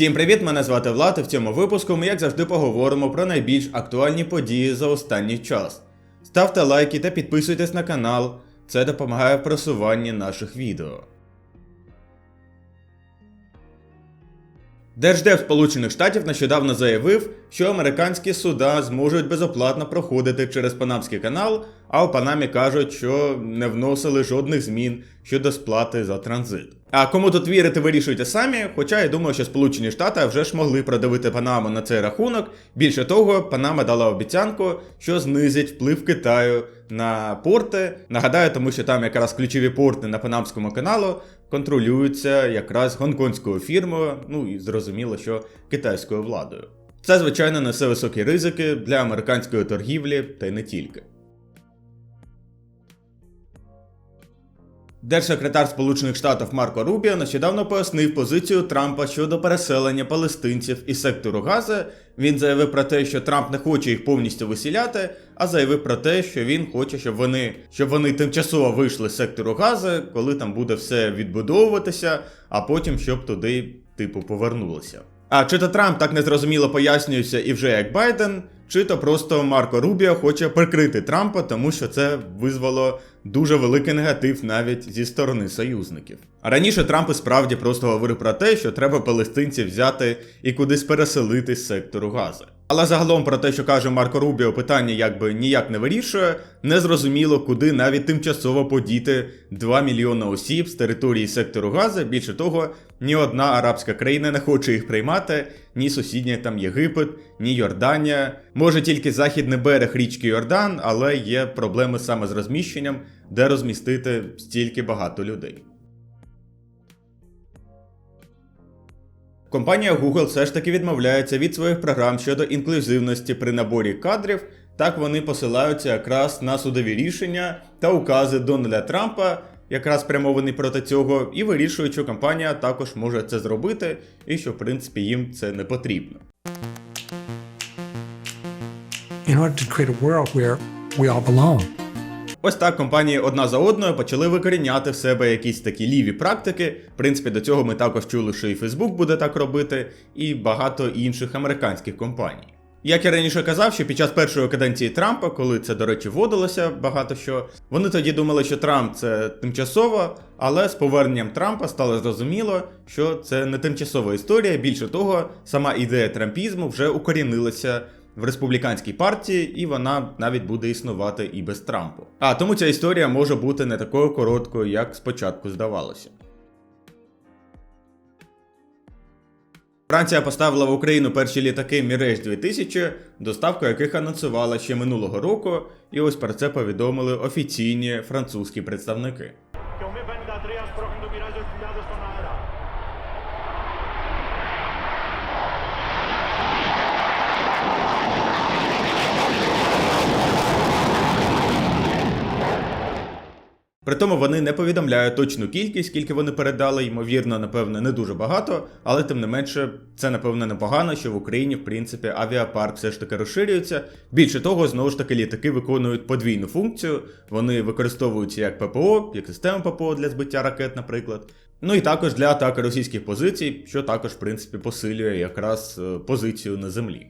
Всім привіт! Мене звати Влад, і в цьому випуску ми, як завжди, поговоримо про найбільш актуальні події за останній час. Ставте лайки та підписуйтесь на канал, це допомагає в просуванні наших відео. Держдеп Сполучених Штатів нещодавно заявив, що американські суда зможуть безоплатно проходити через Панамський канал, а у Панамі кажуть, що не вносили жодних змін щодо сплати за транзит. А кому тут вірити, вирішуйте самі. Хоча я думаю, що Сполучені Штати вже ж могли продавити Панаму на цей рахунок. Більше того, Панама дала обіцянку, що знизить вплив Китаю на порти. Нагадаю, тому що там якраз ключові порти на Панамському каналу контролюються якраз гонконгською фірмою, ну і зрозуміло, що китайською владою. Це, звичайно, несе високі ризики для американської торгівлі та й не тільки. Держсекретар Сполучених Штатів Марко Рубіо нещодавно пояснив позицію Трампа щодо переселення палестинців із сектору Гази. Він заявив про те, що Трамп не хоче їх повністю висіляти, а заявив про те, що він хоче, щоб вони щоб вони тимчасово вийшли з сектору Гази, коли там буде все відбудовуватися, а потім щоб туди, типу, повернулися. А чи то Трамп так незрозуміло пояснюється і вже як Байден, чи то просто Марко Рубіо хоче прикрити Трампа, тому що це визвало дуже великий негатив навіть зі сторони союзників. А раніше Трамп і справді просто говорив про те, що треба палестинців взяти і кудись переселити з сектору Гази. Але загалом про те, що каже Марко Рубіо, питання якби ніяк не вирішує, незрозуміло, куди навіть тимчасово подіти 2 мільйони осіб з території сектору Гази. Більше того, ні одна арабська країна не хоче їх приймати, ні сусідня там Єгипет, ні Йорданія. Може тільки західний берег річки Йордан, але є проблеми саме з розміщенням, де розмістити стільки багато людей. Компанія Google все ж таки відмовляється від своїх програм щодо інклюзивності при наборі кадрів. Так вони посилаються якраз на судові рішення та укази Дональда Трампа, якраз спрямовані проти цього, і вирішують, що компанія також може це зробити, і що в принципі їм це не потрібно. in order to create a world where we all belong. Ось так компанії одна за одною почали викоріняти в себе якісь такі ліві практики. В принципі, до цього ми також чули, що і Facebook буде так робити, і багато інших американських компаній. Як я раніше казав, що під час першої каденції Трампа, коли це, до речі, вводилося багато що, вони тоді думали, що Трамп це тимчасово, але з поверненням Трампа стало зрозуміло, що це не тимчасова історія. Більше того, сама ідея трампізму вже укорінилася в республіканській партії, і вона навіть буде існувати і без Трампу. А тому ця історія може бути не такою короткою, як спочатку здавалося. Франція поставила в Україну перші літаки Міреж 2000, доставку яких анонсувала ще минулого року, і ось про це повідомили офіційні французькі представники. Era. Притому вони не повідомляють точну кількість, скільки вони передали, ймовірно, напевно, не дуже багато, але тим не менше, це напевно непогано, що в Україні, в принципі, авіапарк все ж таки розширюється. Більше того, знову ж таки, літаки виконують подвійну функцію. Вони використовуються як ППО, як система ППО для збиття ракет, наприклад. Ну і також для атаки російських позицій, що також, в принципі, посилює якраз е, позицію на землі.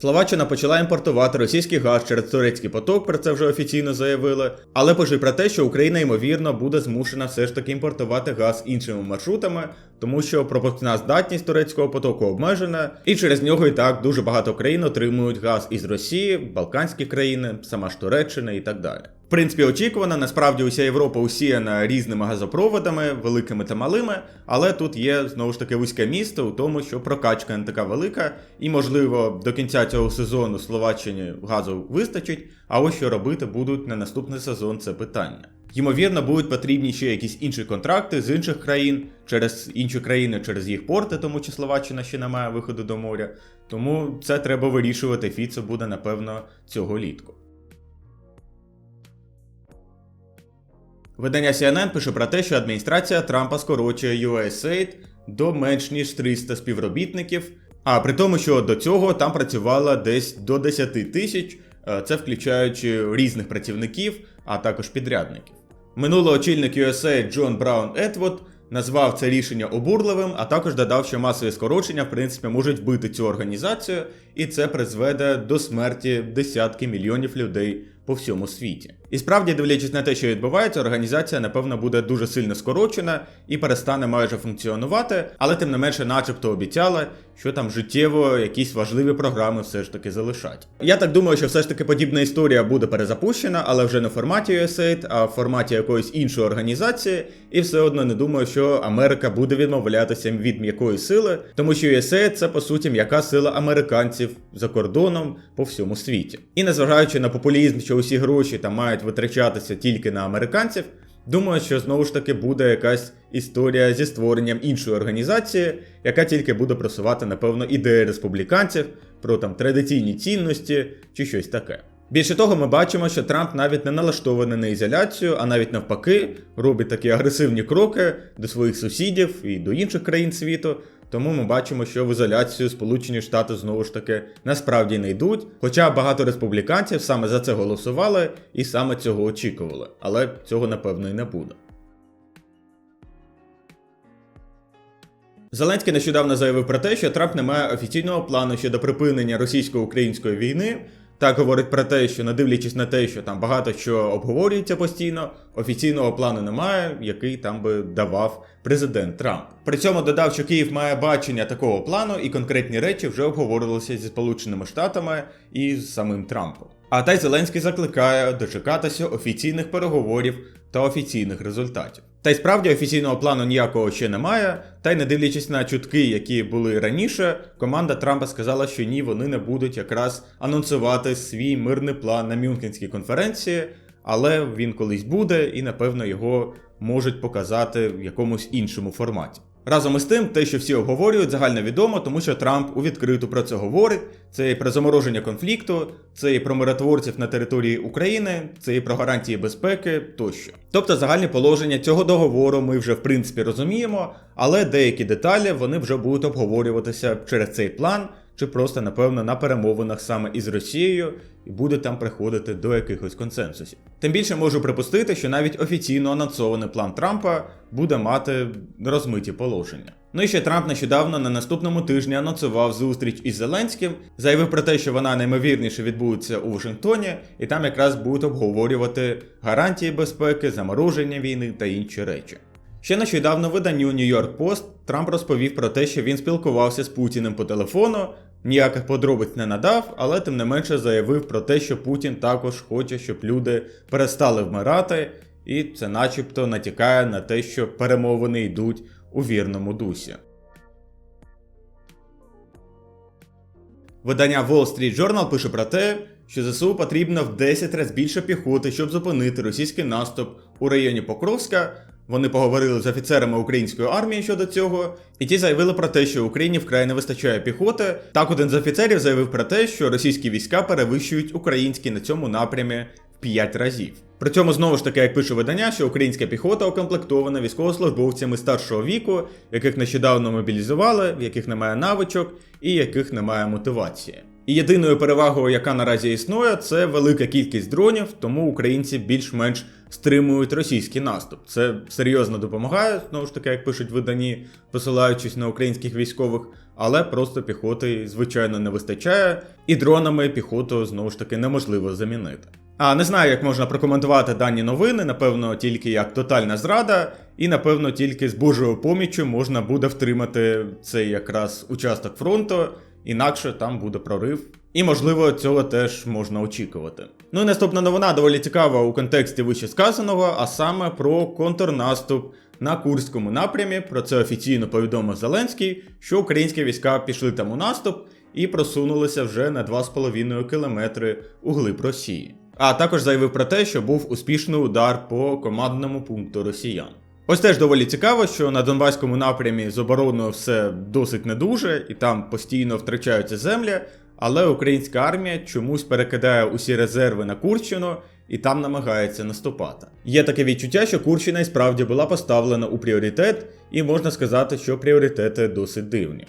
Словаччина почала імпортувати російський газ через турецький поток, про це вже офіційно заявили. Але пише про те, що Україна ймовірно буде змушена все ж таки імпортувати газ іншими маршрутами, тому що пропускна здатність турецького потоку обмежена, і через нього і так дуже багато країн отримують газ із Росії, Балканські країни, сама ж Туреччина і так далі. В принципі, очікувано, насправді уся Європа усіяна різними газопроводами, великими та малими, але тут є знову ж таки вузьке місто у тому, що прокачка не така велика, і можливо до кінця цього сезону Словаччині газу вистачить. А ось що робити будуть на наступний сезон це питання. Ймовірно, будуть потрібні ще якісь інші контракти з інших країн через інші країни, через їх порти, тому що Словаччина ще не має виходу до моря. Тому це треба вирішувати. Фіцо буде напевно цього літку. Видання CNN пише про те, що адміністрація Трампа скорочує USAID до менш ніж 300 співробітників. А при тому, що до цього там працювало десь до 10 тисяч, е, це включаючи різних працівників, а також підрядників. Минулий очільник USAID Джон Браун Етвуд назвав це рішення обурливим, а також додав, що масові скорочення в принципі можуть вбити цю організацію, і це призведе до смерті десятки мільйонів людей по всьому світі. І справді, дивлячись на те, що відбувається, організація, напевно, буде дуже сильно скорочена і перестане майже функціонувати, але тим не менше, начебто, обіцяла, що там життєво якісь важливі програми все ж таки залишать. Я так думаю, що все ж таки подібна історія буде перезапущена, але вже не в форматі USAID, а в форматі якоїсь іншої організації, і все одно не думаю, що Америка буде відмовлятися від м'якої сили, тому що USAID – це по суті м'яка сила американців за кордоном по всьому світі. І незважаючи на популізм, що усі гроші там мають витрачатися тільки на американців. Думаю, що знову ж таки буде якась історія зі створенням іншої організації, яка тільки буде просувати, напевно, ідеї республіканців про там традиційні цінності чи щось таке. Більше того, ми бачимо, що Трамп навіть не налаштований на ізоляцію, а навіть навпаки, робить такі агресивні кроки до своїх сусідів і до інших країн світу. Тому ми бачимо, що в ізоляцію Сполучені Штати знову ж таки насправді не йдуть. Хоча багато республіканців саме за це голосували і саме цього очікували. Але цього напевно і не буде. Зеленський нещодавно заявив про те, що Трамп не має офіційного плану щодо припинення російсько-української війни. Так говорить про те, що не дивлячись на те, що там багато що обговорюється постійно, офіційного плану немає, який там би давав президент Трамп. При цьому додав, що Київ має бачення такого плану, і конкретні речі вже обговорювалися зі Сполученими Штатами і з самим Трампом. А та й Зеленський закликає дочекатися офіційних переговорів та офіційних результатів. Та й справді офіційного плану ніякого ще немає. Та й не дивлячись на чутки, які були раніше, команда Трампа сказала, що ні, вони не будуть якраз анонсувати свій мирний план на Мюнхенській конференції, але він колись буде, і напевно його можуть показати в якомусь іншому форматі. Разом із тим, те, що всі обговорюють, загально відомо, тому що Трамп у відкриту про це говорить. Це і про замороження конфлікту, це і про миротворців на території України, це і про гарантії безпеки тощо. Тобто загальні положення цього договору ми вже в принципі розуміємо, але деякі деталі вони вже будуть обговорюватися через цей план, чи просто, напевно, на перемовинах саме із Росією і буде там приходити до якихось консенсусів. Тим більше можу припустити, що навіть офіційно анонсований план Трампа буде мати розмиті положення. Ну і ще Трамп нещодавно на наступному тижні анонсував зустріч із Зеленським, заявив про те, що вона наймовірніше відбудеться у Вашингтоні, і там якраз будуть обговорювати гарантії безпеки, замороження війни та інші речі. Ще нещодавно виданню New York Post Трамп розповів про те, що він спілкувався з Путіним по телефону, ніяких подробиць не надав, але тим не менше заявив про те, що Путін також хоче, щоб люди перестали вмирати, і це начебто натякає на те, що перемовини йдуть у вірному дусі. Видання Wall Street Journal пише про те, що ЗСУ потрібно в 10 разів більше піхоти, щоб зупинити російський наступ у районі Покровська. Вони поговорили з офіцерами української армії щодо цього, і ті заявили про те, що Україні вкрай не вистачає піхоти. Так один з офіцерів заявив про те, що російські війська перевищують українські на цьому напрямі в 5 разів. При цьому знову ж таки, як пише видання, що українська піхота укомплектована військовослужбовцями старшого віку, яких нещодавно мобілізували, в яких немає навичок і яких немає мотивації. І єдиною перевагою, яка наразі існує, це велика кількість дронів, тому українці більш-менш стримують російський наступ. Це серйозно допомагає, знову ж таки, як пишуть видані, посилаючись на українських військових, але просто піхоти, звичайно, не вистачає, і дронами піхоту знову ж таки неможливо замінити. А не знаю, як можна прокоментувати дані новини, напевно, тільки як тотальна зрада, і напевно тільки з Божою поміччю можна буде втримати цей якраз участок фронту, інакше там буде прорив. І можливо цього теж можна очікувати. Ну і наступна новина доволі цікава у контексті вище сказаного, а саме про контрнаступ на Курському напрямі. Про це офіційно повідомив Зеленський, що українські війська пішли там у наступ і просунулися вже на 2,5 кілометри у глиб Росії. А також заявив про те, що був успішний удар по командному пункту росіян. Ось теж доволі цікаво, що на Донбаському напрямі з обороною все досить не дуже, і там постійно втрачаються землі, але українська армія чомусь перекидає усі резерви на Курщину і там намагається наступати. Є таке відчуття, що Курщина і справді була поставлена у пріоритет, і можна сказати, що пріоритети досить дивні.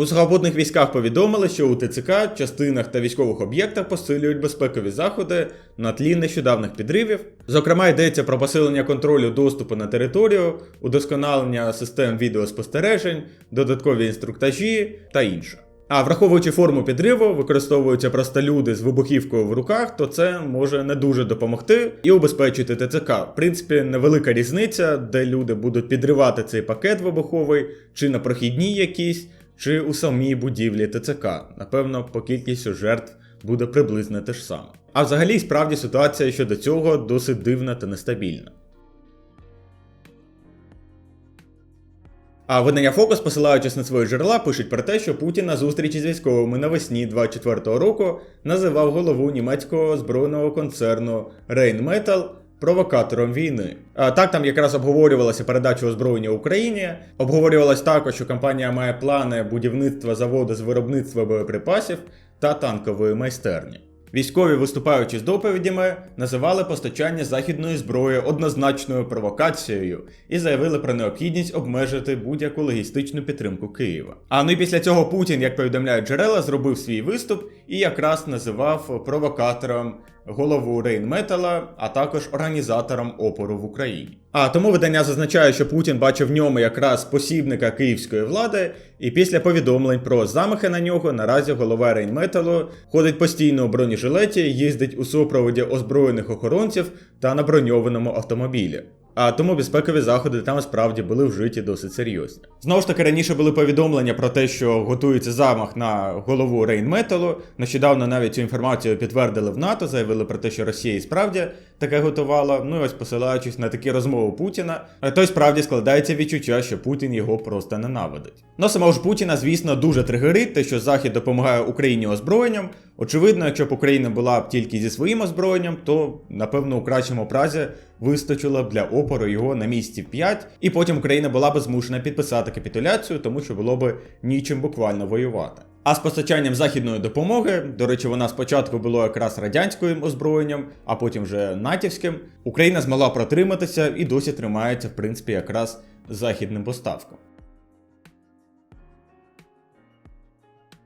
У сухопутних військах повідомили, що у ТЦК, частинах та військових об'єктах посилюють безпекові заходи на тлі нещодавних підривів. Зокрема, йдеться про посилення контролю доступу на територію, удосконалення систем відеоспостережень, додаткові інструктажі та інше. А враховуючи форму підриву, використовуються простолюди з вибухівкою в руках, то це може не дуже допомогти і убезпечити ТЦК. В принципі, невелика різниця, де люди будуть підривати цей пакет вибуховий, чи на прохідній якійсь, чи у самій будівлі ТЦК. Напевно, по кількістю жертв буде приблизно те ж саме. А взагалі, справді ситуація щодо цього досить дивна та нестабільна. А видання Фокус, посилаючись на свої джерела, пишуть про те, що Путін на зустрічі з військовими навесні 24-го року називав голову німецького збройного концерну Rheinmetall провокатором війни. Так там якраз обговорювалася передача озброєння Україні. Обговорювалось також, що компанія має плани будівництва заводу з виробництва боєприпасів та танкової майстерні. Військові, виступаючи з доповідями, називали постачання західної зброї однозначною провокацією і заявили про необхідність обмежити будь-яку логістичну підтримку Києва. А ну і після цього Путін, як повідомляють джерела, зробив свій виступ і якраз називав провокатором голову Рейнметала, а також організатором опору в Україні. А тому видання зазначає, що Путін бачив в ньому якраз посібника київської влади, і після повідомлень про замахи на нього наразі голова Рейнметалу ходить постійно у бронежилеті, їздить у супроводі озброєних охоронців та на броньованому автомобілі. А тому безпекові заходи там справді були вжиті досить серйозні. Знову ж таки, раніше були повідомлення про те, що готується замах на голову Рейнметалу. Нещодавно навіть цю інформацію підтвердили в НАТО, заявили про те, що Росія справді таке готувала. Ну і ось посилаючись на такі розмови Путіна, е, то й справді складається відчуття, що Путін його просто ненавидить. Ну самого ж Путіна, звісно, дуже тригерить те, що Захід допомагає Україні озброєнням. Очевидно, якщо б Україна була б тільки зі своїм озброєнням, то напевно у кращому разі вистачило б для опору його на місці 5, і потім Україна була б змушена підписати капітуляцію, тому що було б нічим буквально воювати. А з постачанням західної допомоги, до речі, вона спочатку була якраз радянським озброєнням, а потім вже натівським, Україна змогла протриматися і досі тримається, в принципі, якраз західним поставкам.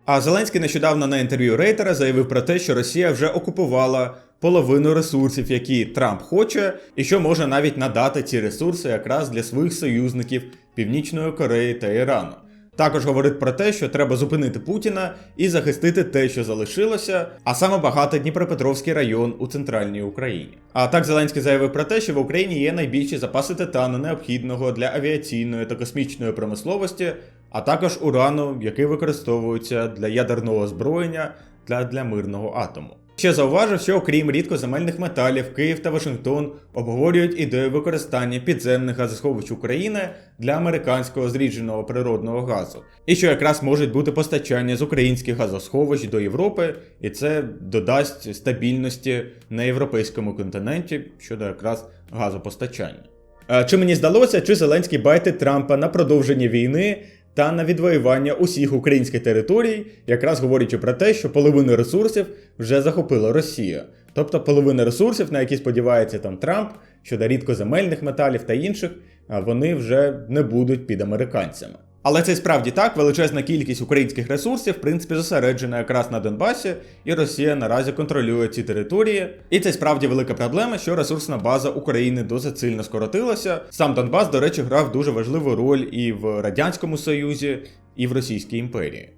А Зеленський нещодавно на інтерв'ю Рейтера заявив про те, що Росія вже окупувала половину ресурсів, які Трамп хоче, і що може навіть надати ці ресурси якраз для своїх союзників Північної Кореї та Ірану. Також говорить про те, що треба зупинити Путіна і захистити те, що залишилося, а саме багатий Дніпропетровський район у центральній Україні. А так Зеленський заявив про те, що в Україні є найбільші запаси титану необхідного для авіаційної та космічної промисловості, а також урану, який використовується для ядерного озброєння та для мирного атому. Ще зауважив, що окрім рідкоземельних металів, Київ та Вашингтон обговорюють ідею використання підземних газосховищ України для американського зрідженого природного газу, і що якраз можуть бути постачання з українських газосховищ до Європи, і це додасть стабільності на європейському континенті щодо якраз газопостачання. Е, Чи мені здалося, чи Зеленський байтить Трампа на продовження війни та на відвоювання усіх українських територій, якраз говорячи про те, що половину ресурсів вже захопила Росія. Тобто половина ресурсів, на які сподівається там Трамп щодо рідкоземельних металів та інших, вони вже не будуть під американцями. Але це справді так, величезна кількість українських ресурсів, в принципі, зосереджена якраз на Донбасі, і Росія наразі контролює ці території. І це справді велика проблема, що ресурсна база України досить сильно скоротилася. Сам Донбас, до речі, грав дуже важливу роль і в Радянському Союзі, і в Російській імперії.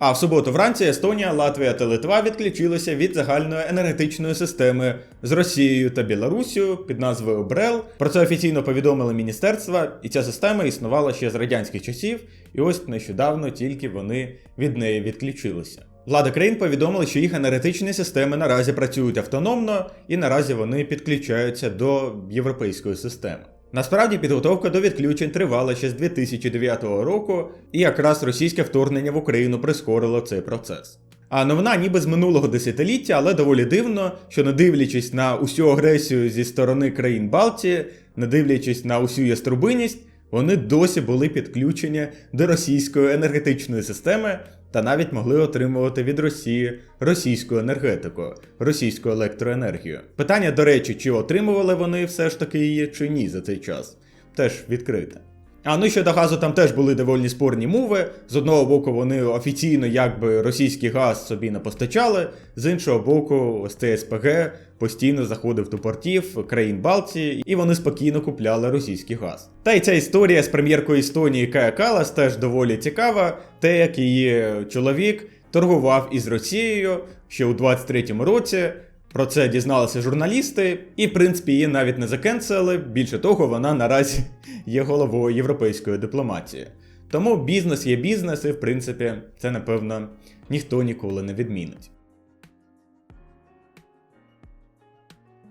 А в суботу вранці Естонія, Латвія та Литва відключилися від загальної енергетичної системи з Росією та Білоруссю під назвою БРЕЛ. Про це офіційно повідомили міністерства, і ця система існувала ще з радянських часів, і ось нещодавно тільки вони від неї відключилися. Влада країн повідомила, що їх енергетичні системи наразі працюють автономно і наразі вони підключаються до європейської системи. Насправді підготовка до відключень тривала ще з 2009 року, і якраз російське вторгнення в Україну прискорило цей процес. А новина ніби з минулого десятиліття, але доволі дивно, що не дивлячись на усю агресію зі сторони країн Балтії, не дивлячись на усю яструбиність, вони досі були підключені до російської енергетичної системи та навіть могли отримувати від Росії російську енергетику, російську електроенергію. Питання, до речі, чи отримували вони все ж таки її чи ні за цей час, теж відкрите. А ну щодо газу там теж були доволі спорні мови. З одного боку, вони офіційно якби російський газ собі не постачали, з іншого боку, ось цей СПГ постійно заходив до портів країн Балтії, і вони спокійно купляли російський газ. Та й ця історія з прем'єркою Естонії Кая Калас теж доволі цікава, те, як її чоловік торгував із Росією ще у 23-му році. Про це дізналися журналісти, і, в принципі, її навіть не закенсили. Більше того, вона наразі є головою європейської дипломатії. Тому бізнес є бізнес, і в принципі, це напевно ніхто ніколи не відмінить.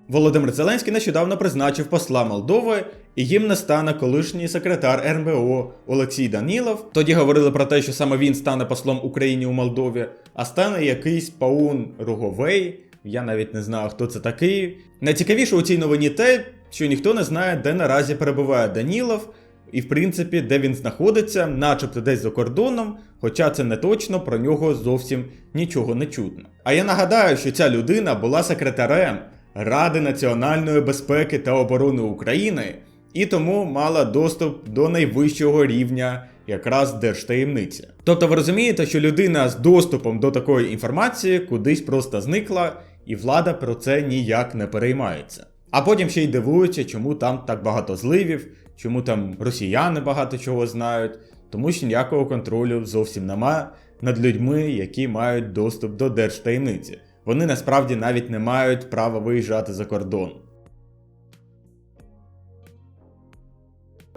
Володимир Зеленський нещодавно призначив посла Молдови, і їм не стане колишній секретар РНБО Олексій Данілов. Тоді говорили про те, що саме він стане послом Україні у Молдові, а стане якийсь Паун Руговей. Я навіть не знаю, хто це такий. Найцікавіше у цій новині те, що ніхто не знає, де наразі перебуває Данілов, і в принципі, де він знаходиться, начебто десь за кордоном, хоча це не точно, про нього зовсім нічого не чутно. А я нагадаю, що ця людина була секретарем Ради національної безпеки та оборони України і тому мала доступ до найвищого рівня якраз держтаємниці. Тобто ви розумієте, що людина з доступом до такої інформації кудись просто зникла, і влада про це ніяк не переймається. А потім ще й дивуються, чому там так багато зливів, чому там росіяни багато чого знають, тому що ніякого контролю зовсім нема над людьми, які мають доступ до держтаємниці. Вони насправді навіть не мають права виїжджати за кордон.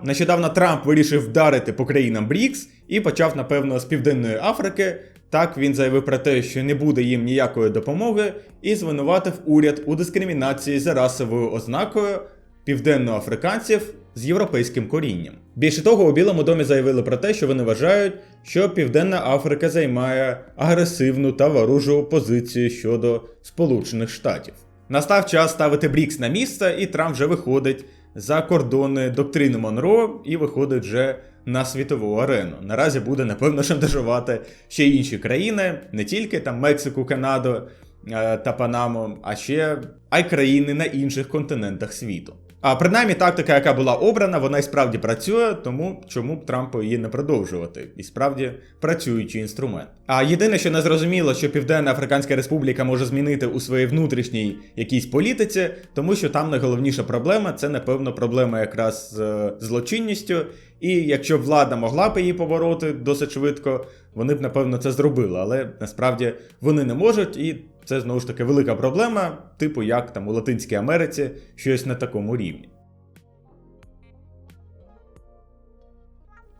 Нещодавно Трамп вирішив вдарити по країнам БРІКС і почав, напевно, з Південної Африки. Так він заявив про те, що не буде їм ніякої допомоги, і звинуватив уряд у дискримінації за расовою ознакою південноафриканців з європейським корінням. Більше того, у Білому домі заявили про те, що вони вважають, що Південна Африка займає агресивну та ворожу позицію щодо Сполучених Штатів. Настав час ставити Брікс на місце, і Трамп вже виходить за кордони доктрини Монро і виходить вже на світову арену. Наразі буде напевно шантажувати ще інші країни, не тільки там Мексику, Канаду е, та Панаму, а ще а й країни на інших континентах світу. А принаймні тактика, яка була обрана, вона і справді працює, тому чому б Трампу її не продовжувати? І справді працюючий інструмент. А єдине, що не зрозуміло, що Південна Африканська Республіка може змінити у своїй внутрішній якійсь політиці, тому що там найголовніша проблема це, напевно, проблема якраз з е, злочинністю. І якщо б влада могла б її побороти досить швидко, вони б напевно це зробили, але насправді вони не можуть, і це знову ж таки велика проблема, типу як там у Латинській Америці щось на такому рівні.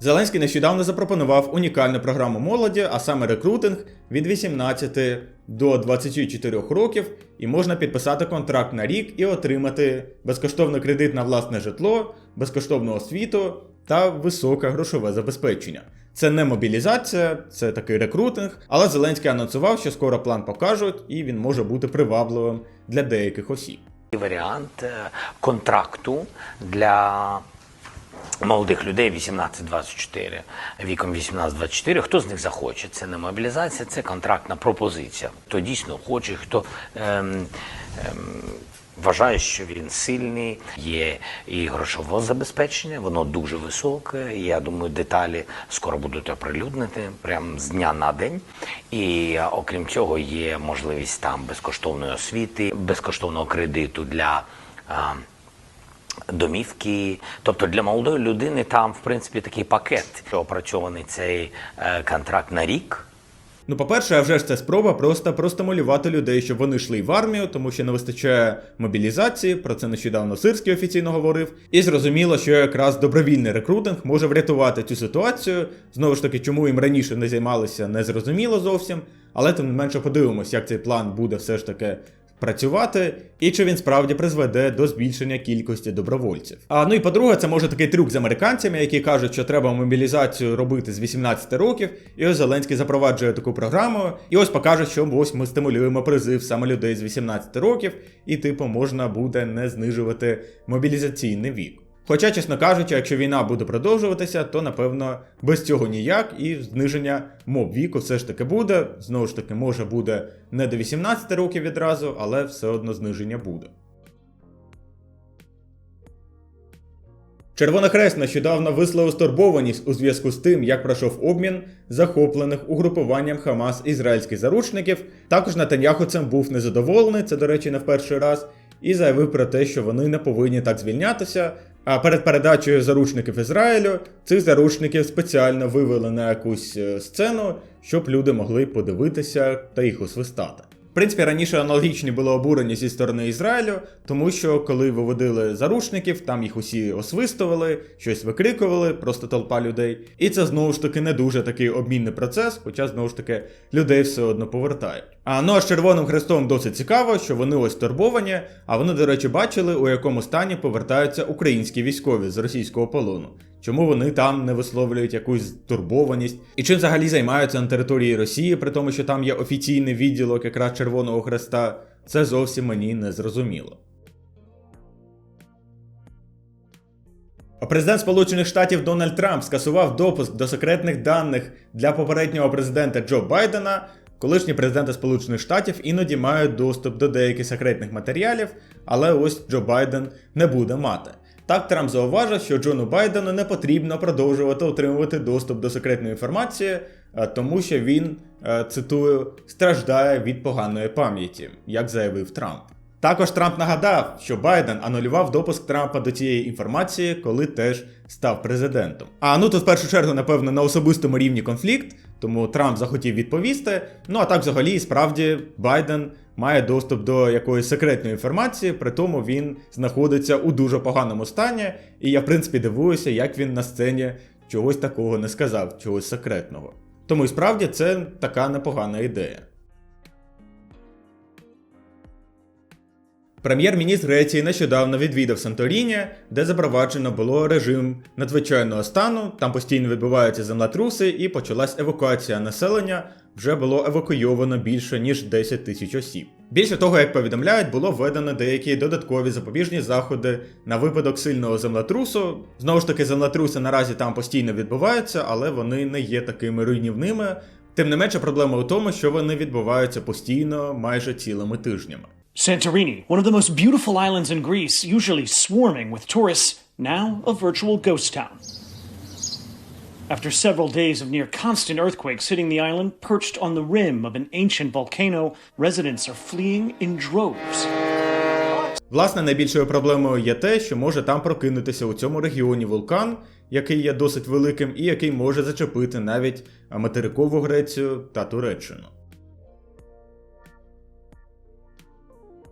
Зеленський нещодавно запропонував унікальну програму молоді, а саме рекрутинг від 18 до 24 років, і можна підписати контракт на рік і отримати безкоштовний кредит на власне житло, безкоштовну освіту та високе грошове забезпечення. Це не мобілізація, це такий рекрутинг, але Зеленський анонсував, що скоро план покажуть, і він може бути привабливим для деяких осіб. варіант е, контракту для молодих людей 18-24, віком 18-24. Хто з них захоче? Це не мобілізація, це контрактна пропозиція. Хто дійсно хоче, хто ем, ем, вважає, що він сильний, є і грошове забезпечення, воно дуже високе. Я думаю, деталі скоро будуть оприлюднити прямо з дня на день. І окрім цього, є можливість там безкоштовної освіти, безкоштовного кредиту для. Домівки, тобто для молодої людини там, в принципі, такий пакет що опрацьований цей е, контракт на рік. Ну, по-перше, а вже ж це спроба просто простимулювати людей, щоб вони йшли в армію, тому що не вистачає мобілізації. Про це нещодавно Сирський офіційно говорив. І зрозуміло, що якраз добровільний рекрутинг може врятувати цю ситуацію. Знову ж таки, чому їм раніше не займалися, не зрозуміло зовсім. Але тим не менше подивимось, як цей план буде все ж таки працювати, і чи він справді призведе до збільшення кількості добровольців. А ну і по-друге, це може такий трюк з американцями, які кажуть, що треба мобілізацію робити з 18 років. І ось Зеленський запроваджує таку програму, і ось покаже, що ось ми стимулюємо призив саме людей з 18 років, і типу можна буде не знижувати мобілізаційний вік. Хоча, чесно кажучи, якщо війна буде продовжуватися, то напевно без цього ніяк, і зниження моб віку все ж таки буде. Знову ж таки, може буде не до 18 років відразу, але все одно зниження буде. Червона Хрест нещодавно висловив стурбованість у зв'язку з тим, як пройшов обмін захоплених угрупуванням Хамас ізраїльських заручників. Також Натаньяху цим був незадоволений, це, до речі, не в перший раз, і заявив про те, що вони не повинні так звільнятися. А перед передачею заручників Ізраїлю цих заручників спеціально вивели на якусь е, сцену, щоб люди могли подивитися та їх освистати. Принципі, раніше аналогічні було обурення зі сторони Ізраїлю, тому що коли виводили заручників, там їх усі освистували, щось викрикували, просто толпа людей. І це знову ж таки не дуже такий обмінний процес, хоча знову ж таки людей все одно повертають. А ну а з Червоним Хрестом досить цікаво, що вони ось турбовані, а вони, до речі, бачили, у якому стані повертаються українські військові з російського полону. Чому вони там не висловлюють якусь турбованість? І чим взагалі займаються на території Росії, при тому, що там є офіційний відділок якраз Червоного Хреста, це зовсім мені не зрозуміло. А Президент Сполучених Штатів Дональд Трамп скасував допуск до секретних даних для попереднього президента Джо Байдена. Колишні президенти Сполучених Штатів іноді мають доступ до деяких секретних матеріалів, але ось Джо Байден не буде мати. Так Трамп зауважив, що Джону Байдену не потрібно продовжувати отримувати доступ до секретної інформації, е, тому що він, е, цитую, страждає від поганої пам'яті, як заявив Трамп. Також Трамп нагадав, що Байден анулював допуск Трампа до цієї інформації, коли теж став президентом. А ну тут в першу чергу, напевно, на особистому рівні конфлікт, тому Трамп захотів відповісти. Ну а так, взагалі, і справді Байден має доступ до якоїсь секретної інформації, при тому він знаходиться у дуже поганому стані, і я в принципі дивуюся, як він на сцені чогось такого не сказав, чогось секретного. Тому і справді це така непогана ідея. Прем'єр-міністр Греції нещодавно відвідав Санторіні, де запроваджено було режим надзвичайного стану. Там постійно відбуваються землетруси, і почалась евакуація населення. Вже було евакуйовано більше ніж 10 тисяч осіб. Більше того, як повідомляють, було введено деякі додаткові запобіжні заходи на випадок сильного землетрусу. Знову ж таки, землетруси наразі там постійно відбуваються, але вони не є такими руйнівними. Тим не менше, проблема у тому, що вони відбуваються постійно майже цілими тижнями. Santorini, one of the most beautiful islands in Greece, usually swarming with tourists, now a virtual ghost town. After several days of near constant earthquakes hitting the island, perched on the rim of an ancient volcano, residents are fleeing in droves. Власне, найбільшою проблемою є те, що може там прокинутися у цьому регіоні вулкан, який є досить великим і який може зачепити навіть материкову Грецію та Туреччину.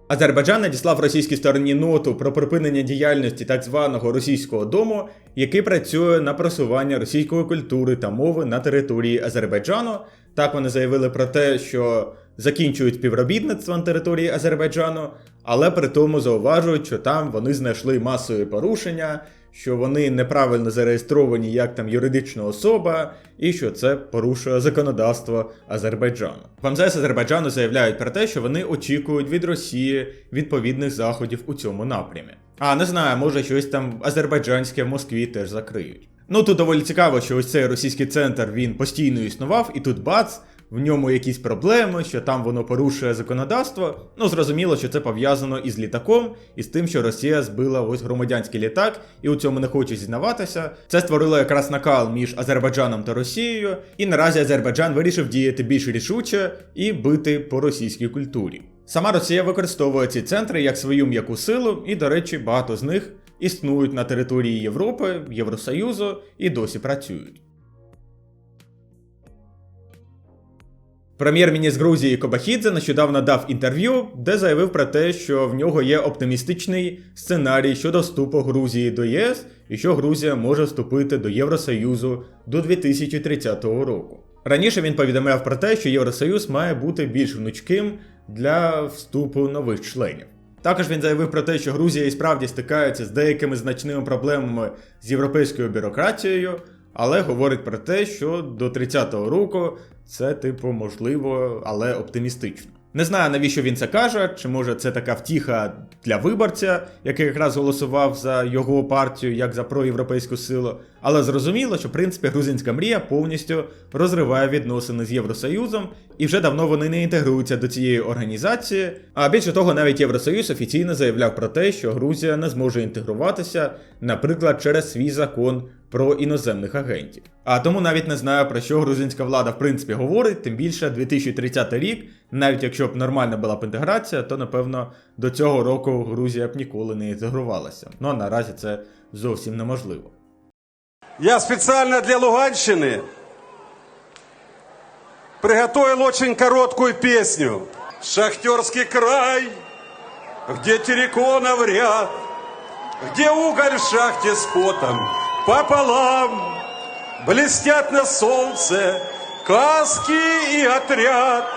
Азербайджан надіслав російській стороні ноту про припинення діяльності так званого російського дому, який працює на просування російської культури та мови на території Азербайджану. Так вони заявили про те, що закінчують співробітництво на території Азербайджану, але при тому зауважують, що там вони знайшли масові порушення, що вони неправильно зареєстровані як там юридична особа, і що це порушує законодавство Азербайджану. В МЗС Азербайджану заявляють про те, що вони очікують від Росії відповідних заходів у цьому напрямі. А не знаю, може щось там азербайджанське в Москві теж закриють. Ну тут доволі цікаво, що ось цей російський центр він постійно існував, і тут бац, в ньому якісь проблеми, що там воно порушує законодавство. Ну зрозуміло, що це пов'язано із літаком, і з тим, що Росія збила ось громадянський літак, і у цьому не хоче зізнаватися. Це створило якраз накал між Азербайджаном та Росією, і наразі Азербайджан вирішив діяти більш рішуче і бити по російській культурі. Сама Росія використовує ці центри як свою м'яку силу, і, до речі, багато з них існують на території Європи, Євросоюзу і досі працюють. Прем'єр-міністр Грузії Кобахідзе нещодавно дав інтерв'ю, де заявив про те, що в нього є оптимістичний сценарій щодо вступу Грузії до ЄС і що Грузія може вступити до Євросоюзу до 2030 року. Раніше він повідомляв про те, що Євросоюз має бути більш гнучким для вступу нових членів. Також він заявив про те, що Грузія і справді стикається з деякими значними проблемами з європейською бюрократією, але говорить про те, що до 30-го року це, типу, можливо, але оптимістично. Не знаю, навіщо він це каже, чи може це така втіха для виборця, який якраз голосував за його партію як за проєвропейську силу. Але зрозуміло, що в принципі грузинська мрія повністю розриває відносини з Євросоюзом, і вже давно вони не інтегруються до цієї організації. А більше того, навіть Євросоюз офіційно заявляв про те, що Грузія не зможе інтегруватися, наприклад, через свій закон про іноземних агентів. А тому навіть не знаю про що грузинська влада в принципі говорить, тим більше 2030 рік, навіть якщо б нормальна була б інтеграція, то напевно до цього року Грузія б ніколи не інтегрувалася. Ну а наразі це зовсім неможливо. Я специально для Луганщины приготовил очень короткую песню. Шахтерский край, где терриконов ряд, где уголь в шахте с потом пополам, блестят на солнце каски и отряд.